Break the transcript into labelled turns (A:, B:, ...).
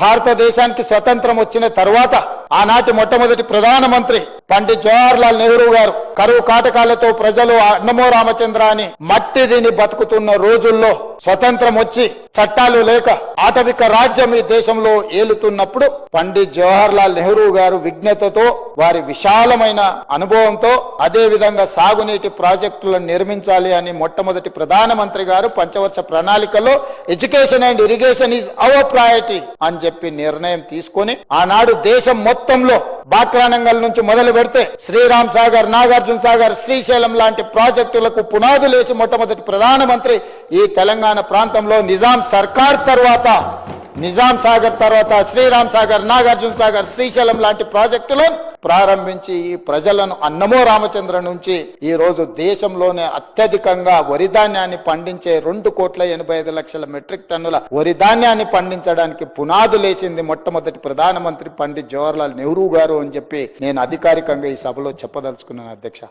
A: భారతదేశానికి స్వతంత్రం వచ్చిన తర్వాత ఆనాటి మొట్టమొదటి ప్రధానమంత్రి పండిత్ జవహర్లాల్ నెహ్రూ గారు కరువు కాటకాలతో ప్రజలు అన్నమో రామచంద్ర అని మట్టి తిని బతుకుతున్న రోజుల్లో స్వతంత్రం వచ్చి చట్టాలు లేక ఆటవిక రాజ్యం ఈ దేశంలో ఏలుతున్నప్పుడు పండిత్ జవహర్లాల్ నెహ్రూ గారు విజ్ఞతతో వారి విశాలమైన అనుభవంతో అదే విధంగా సాగునీటి ప్రాజెక్టులను నిర్మించాలి అని మొట్టమొదటి ప్రధానమంత్రి గారు పంచవర్ష ప్రణాళికలో education and irrigation is our priority అని చెప్పి నిర్ణయం తీసుకొని ఆనాడు దేశం మొత్తంలో బాక్రానంగల్ నుంచి మొదలు పెడితే శ్రీరామ్ సాగర్ నాగార్జున సాగర్ శ్రీశైలం లాంటి ప్రాజెక్టులకు పునాదులేసి మొట్టమొదటి ప్రధానమంత్రి ఈ తెలంగాణ ప్రాంతంలో నిజాం సర్కార్ తర్వాత నిజాం సాగర్ తర్వాత శ్రీరామ్ సాగర్ నాగార్జున సాగర్ శ్రీశైలం లాంటి ప్రాజెక్టులను ప్రారంభించి ఈ ప్రజలను అన్నమో రామచంద్ర నుంచి ఈ రోజు దేశంలోనే అత్యధికంగా వరి ధాన్యాన్ని పండించే రెండు కోట్ల ఎనభై ఐదు లక్షల మెట్రిక్ టన్నుల వరి ధాన్యాన్ని పండించడానికి పునాదులేసింది మొట్టమొదటి ప్రధానమంత్రి పండిత్ జవహర్లాల్ నెహ్రూ గారు అని చెప్పి నేను అధికారికంగా ఈ సభలో చెప్పదలుచుకున్నాను అధ్యక్ష.